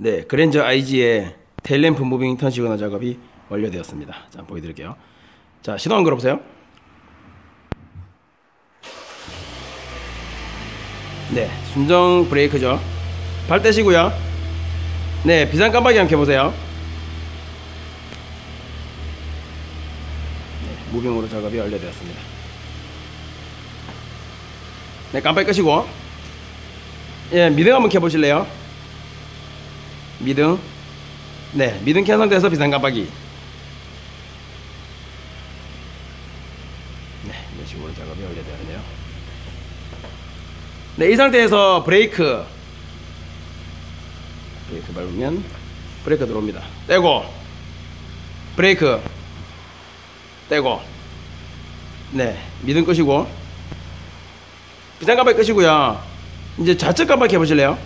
네, 그랜저 IG의 텔램프 무빙 턴 시그널 작업이 완료되었습니다. 자, 보여드릴게요. 자, 시동 한번 걸어보세요. 네, 순정 브레이크죠. 발 떼시고요. 네, 비상 깜빡이 한번 켜보세요. 네, 무빙으로 작업이 완료되었습니다. 네, 깜빡이 끄시고. 예, 미등 한번 켜보실래요? 미등. 네, 미등 켠 상태에서 비상 깜빡이. 네, 이런 식으로 작업이 완료되었네요. 네, 이 상태에서 브레이크. 브레이크 밟으면 브레이크 들어옵니다. 떼고. 브레이크. 떼고. 네, 미등 끄시고. 비상 깜빡이 끄시고요. 이제 좌측 깜빡이 해보실래요?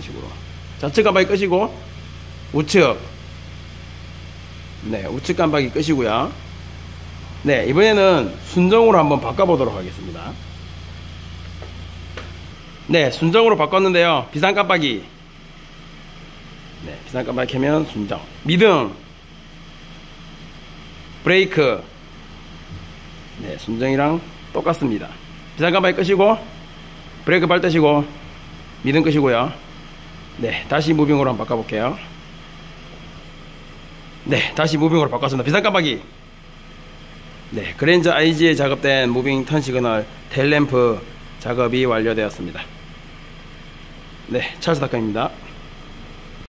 네, 이런 식으로. 좌측 깜빡이 끄시고, 우측. 네, 우측 깜빡이 끄시고요. 네, 이번에는 순정으로 한번 바꿔보도록 하겠습니다. 네, 순정으로 바꿨는데요. 비상 깜빡이. 네, 비상 깜빡이 켜면 순정. 미등. 브레이크. 네, 순정이랑 똑같습니다. 비상 깜빡이 끄시고, 브레이크 발 떼시고, 미등 끄시고요. 네, 다시 무빙으로 한번 바꿔볼게요. 네, 다시 무빙으로 바꿨습니다. 비상 깜빡이. 네, 그랜저 IG에 작업된 무빙 턴 시그널 텔램프 작업이 완료되었습니다. 네, 찰스 닷컴입니다.